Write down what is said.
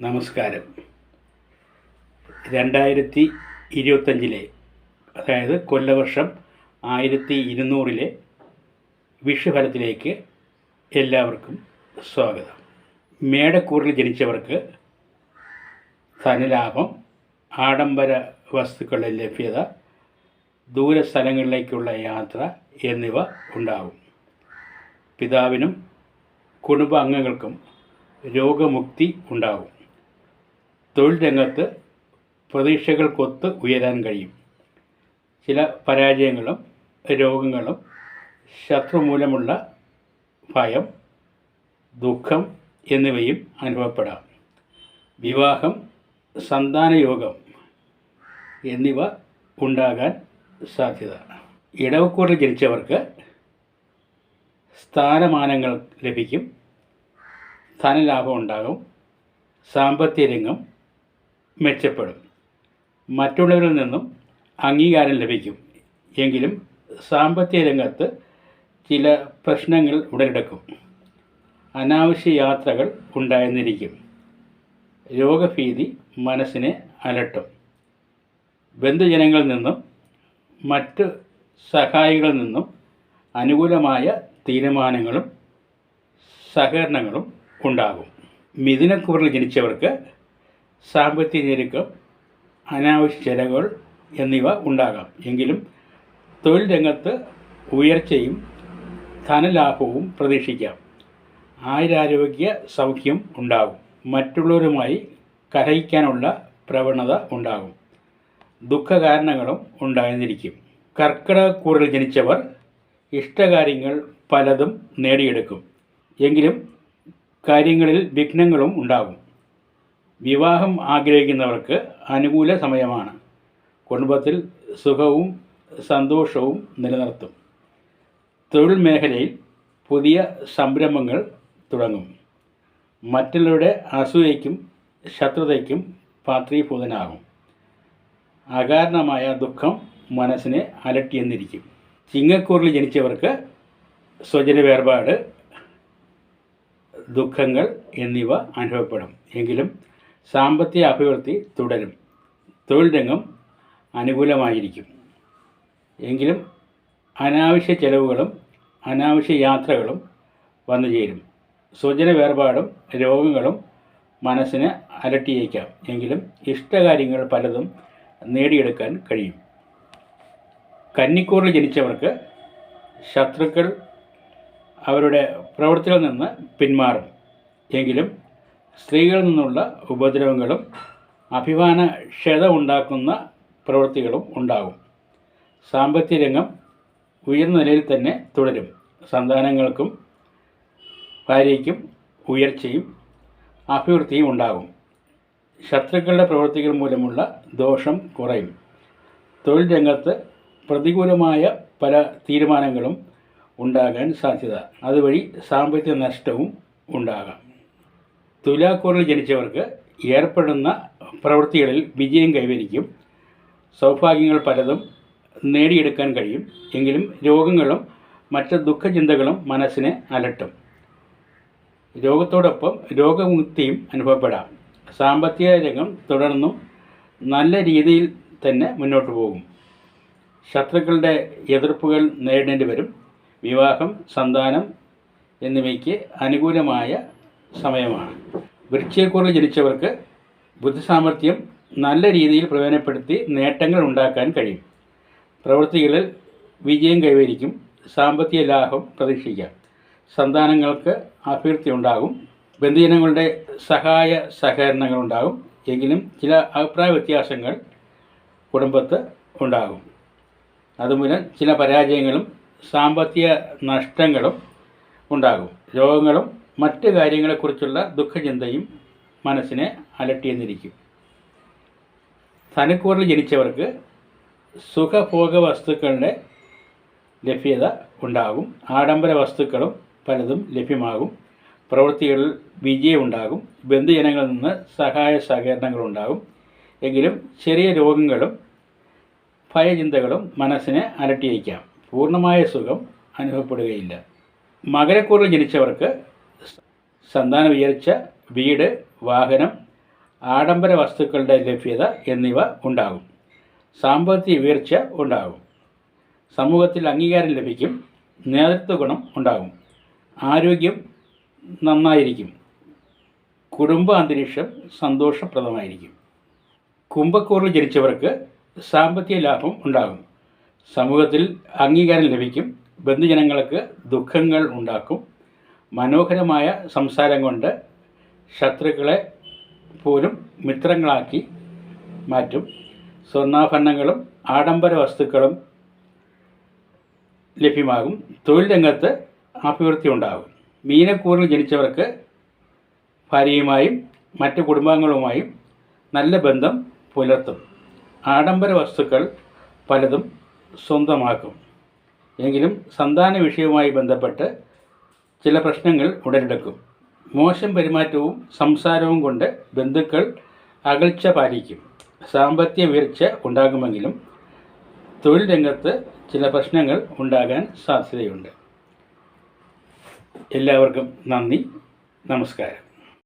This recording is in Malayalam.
നമസ്കാരം. രണ്ടായിരത്തി ഇരുപത്തഞ്ചിലെ അതായത് കൊല്ലവർഷം ആയിരത്തി ഇരുന്നൂറിലെ വിഷുഫലത്തിലേക്ക് എല്ലാവർക്കും സ്വാഗതം. മേടക്കൂറിൽ ജനിച്ചവർക്ക് ധനലാഭം ആഡംബര വസ്തുക്കളുടെ ലഭ്യത ദൂരസ്ഥലങ്ങളിലേക്കുള്ള യാത്ര എന്നിവ ഉണ്ടാകും പിതാവിനും കുടുംബാംഗങ്ങൾക്കും രോഗമുക്തി ഉണ്ടാകും തൊഴിൽ രംഗത്ത് പ്രതീക്ഷകൾക്കൊത്ത് ഉയരാൻ കഴിയും. ചില പരാജയങ്ങളും രോഗങ്ങളും ശത്രു മൂലമുള്ള ഭയം ദുഃഖം എന്നിവയും അനുഭവപ്പെടാം. വിവാഹം സന്താനയോഗം എന്നിവ ഉണ്ടാകാൻ സാധ്യത. ഇടവക്കൂറിൽ ജനിച്ചവർക്ക് സ്ഥാനമാനങ്ങൾ ലഭിക്കും. ധനലാഭം ഉണ്ടാകും. സാമ്പത്തിക രംഗം മെച്ചപ്പെടും. മറ്റുള്ളവരിൽ നിന്നും അംഗീകാരം ലഭിക്കും. എങ്കിലും സാമ്പത്തിക രംഗത്ത് ചില പ്രശ്നങ്ങൾ ഉടലെടുക്കും. അനാവശ്യ യാത്രകൾ ഉണ്ടായെന്നിരിക്കും. രോഗഭീതി മനസ്സിനെ അലട്ടും. ബന്ധുജനങ്ങളിൽ നിന്നും മറ്റ് സഹായികളിൽ നിന്നും അനുകൂലമായ തീരുമാനങ്ങളും സഹകരണങ്ങളും ഉണ്ടാകും. മിഥുനക്കുറിൽ ജനിച്ചവർക്ക് സാമ്പത്തിക ഞെരുക്കം അനാവശ്യ ചെലവുകൾ എന്നിവ ഉണ്ടാകാം. എങ്കിലും തൊഴിൽ രംഗത്ത് ഉയർച്ചയും ധനലാഭവും പ്രതീക്ഷിക്കാം. ആയുരാരോഗ്യ സൗഖ്യം ഉണ്ടാകും. മറ്റുള്ളവരുമായി കലഹിക്കാനുള്ള പ്രവണത ഉണ്ടാകും. ദുഃഖകാരണങ്ങളും ഉണ്ടായിരുന്നിരിക്കും കർക്കിടകക്കൂറിൽ ജനിച്ചവർ ഇഷ്ടകാര്യങ്ങൾ പലതും നേടിയെടുക്കും. എങ്കിലും കാര്യങ്ങളിൽ വിഘ്നങ്ങളും ഉണ്ടാകും. വിവാഹം ആഗ്രഹിക്കുന്നവർക്ക് അനുകൂല സമയമാണ്. കുടുംബത്തിൽ സുഖവും സന്തോഷവും നിലനിർത്തും. തൊഴിൽ മേഖലയിൽ പുതിയ സംരംഭങ്ങൾ തുടങ്ങും. മറ്റുള്ളവരുടെ അസൂയയ്ക്കും ശത്രുതയ്ക്കും പാത്രീഭൂതനാകും. അകാരണമായ ദുഃഖം മനസ്സിനെ അലട്ടിയെന്നിരിക്കും. ചിങ്ങക്കൂറിൽ ജനിച്ചവർക്ക് സ്വജന വേർപാട് ദുഃഖങ്ങൾ എന്നിവ അനുഭവപ്പെടും. എങ്കിലും സാമ്പത്തിക അഭിവൃദ്ധി തുടരും. തൊഴിൽ രംഗം അനുകൂലമായിരിക്കും. എങ്കിലും അനാവശ്യ ചെലവുകളും അനാവശ്യ യാത്രകളും വന്നു ചേരും. സ്വജന വേർപാടും രോഗങ്ങളും മനസ്സിനെ അലട്ടിയേക്കാം. എങ്കിലും ഇഷ്ടകാര്യങ്ങൾ പലതും നേടിയെടുക്കാൻ കഴിയും. കന്നിക്കൂറിൽ ജനിച്ചവർക്ക് ശത്രുക്കൾ അവരുടെ പ്രവൃത്തികളിൽ നിന്ന് പിന്മാറും. എങ്കിലും സ്ത്രീകളിൽ നിന്നുള്ള ഉപദ്രവങ്ങളും അഭിമാന ക്ഷത ഉണ്ടാക്കുന്ന പ്രവൃത്തികളും ഉണ്ടാകും. സാമ്പത്തിക രംഗം ഉയർന്ന നിലയിൽ തന്നെ തുടരും. സന്താനങ്ങൾക്കും ഭാര്യയ്ക്കും ഉയർച്ചയും അഭിവൃദ്ധിയും ഉണ്ടാകും. ശത്രുക്കളുടെ പ്രവൃത്തികൾ മൂലമുള്ള ദോഷം കുറയും. തൊഴിൽ രംഗത്ത് പ്രതികൂലമായ പല തീരുമാനങ്ങളും ഉണ്ടാകാൻ സാധ്യത. അതുവഴി സാമ്പത്തിക നഷ്ടവും ഉണ്ടാകാം. തുലാക്കൂറിൽ ജനിച്ചവർക്ക് ഏർപ്പെടുന്ന പ്രവൃത്തികളിൽ വിജയം കൈവരിക്കും. സൗഭാഗ്യങ്ങൾ പലതും നേടിയെടുക്കാൻ കഴിയും. എങ്കിലും രോഗങ്ങളും മറ്റ് ദുഃഖചിന്തകളും മനസ്സിനെ അലട്ടും. രോഗത്തോടൊപ്പം രോഗമുക്തിയും അനുഭവപ്പെടാം. സാമ്പത്തിക രംഗം തുടർന്നും നല്ല രീതിയിൽ തന്നെ മുന്നോട്ട് പോകും. ശത്രുക്കളുടെ എതിർപ്പുകൾ നേരിടേണ്ടി വരും. വിവാഹം സന്താനം എന്നിവയ്ക്ക് അനുകൂലമായ സമയമാണ്. വൃക്ഷയെക്കുറിച്ച് ജനിച്ചവർക്ക് ബുദ്ധിസാമർഥ്യം നല്ല രീതിയിൽ പ്രയോജനപ്പെടുത്തി നേട്ടങ്ങൾ ഉണ്ടാക്കാൻ കഴിയും. പ്രവൃത്തികളിൽ വിജയം കൈവരിക്കും. സാമ്പത്തിക ലാഭം പ്രതീക്ഷിക്കാം. സന്താനങ്ങൾക്ക് അഭ്യർത്ഥി ഉണ്ടാകും. ബന്ധുജനങ്ങളുടെ സഹായ സഹകരണങ്ങൾ ഉണ്ടാകും. എങ്കിലും ചില അഭിപ്രായ വ്യത്യാസങ്ങൾ കുടുംബത്ത് ഉണ്ടാകും. അതുമൂലം ചില പരാജയങ്ങളും സാമ്പത്തിക നഷ്ടങ്ങളും ഉണ്ടാകും. രോഗങ്ങളും മറ്റ് കാര്യങ്ങളെക്കുറിച്ചുള്ള ദുഃഖചിന്തയും മനസ്സിനെ അലട്ടിയെന്നിരിക്കും. ധനക്കൂറിൽ ജനിച്ചവർക്ക് സുഖഭോഗ വസ്തുക്കളുടെ ലഭ്യത ഉണ്ടാകും. ആഡംബര വസ്തുക്കളും പലതും ലഭ്യമാകും. പ്രവൃത്തികളിൽ വിജയമുണ്ടാകും. ബന്ധുജനങ്ങളിൽ നിന്ന് സഹായ സഹകരണങ്ങളുണ്ടാകും. എങ്കിലും ചെറിയ രോഗങ്ങളും ഭയചിന്തകളും മനസ്സിനെ അലട്ടിയേക്കാം. പൂർണമായ സുഖം അനുഭവപ്പെടുകയില്ല. മകരക്കൂറിൽ ജനിച്ചവർക്ക് സന്താന ഉയർച്ച വീട് വാഹനം ആഡംബര വസ്തുക്കളുടെ ലഭ്യത എന്നിവ ഉണ്ടാകും. സാമ്പത്തിക ഉയർച്ച ഉണ്ടാകും. സമൂഹത്തിൽ അംഗീകാരം ലഭിക്കും. നേതൃത്വ ഗുണം ഉണ്ടാകും. ആരോഗ്യം നന്നായിരിക്കും. കുടുംബ അന്തരീക്ഷം സന്തോഷപ്രദമായിരിക്കും. കുംഭക്കൂറിൽ ജനിച്ചവർക്ക് സാമ്പത്തിക ലാഭം ഉണ്ടാകും. സമൂഹത്തിൽ അംഗീകാരം ലഭിക്കും. ബന്ധുജനങ്ങൾക്ക് ദുഃഖങ്ങൾ ഉണ്ടാക്കും. മനോഹരമായ സംസാരം കൊണ്ട് ശത്രുക്കളെ പോലും മിത്രങ്ങളാക്കി മാറ്റും. സ്വർണാഭരണങ്ങളും ആഡംബര വസ്തുക്കളും ലഭ്യമാകും. തൊഴിൽ രംഗത്ത് അഭിവൃദ്ധി ഉണ്ടാകും. മീനക്കൂറിൽ ജനിച്ചവർക്ക് ഭാര്യയുമായും മറ്റ് കുടുംബാംഗങ്ങളുമായും നല്ല ബന്ധം പുലർത്തും. ആഡംബര വസ്തുക്കൾ പലതും സ്വന്തമാക്കും. എങ്കിലും സന്താന വിഷയവുമായി ബന്ധപ്പെട്ട് ചില പ്രശ്നങ്ങൾ ഉടലെടുക്കും. മോശം പെരുമാറ്റവും സംസാരവും കൊണ്ട് ബന്ധുക്കൾ അകൽച്ച പാലിക്കും. സാമ്പത്തിക വീഴ്ച ഉണ്ടാകുമെങ്കിലും തൊഴിൽ രംഗത്ത് ചില പ്രശ്നങ്ങൾ ഉണ്ടാകാൻ സാധ്യതയുണ്ട്. എല്ലാവർക്കും നന്ദി. നമസ്കാരം.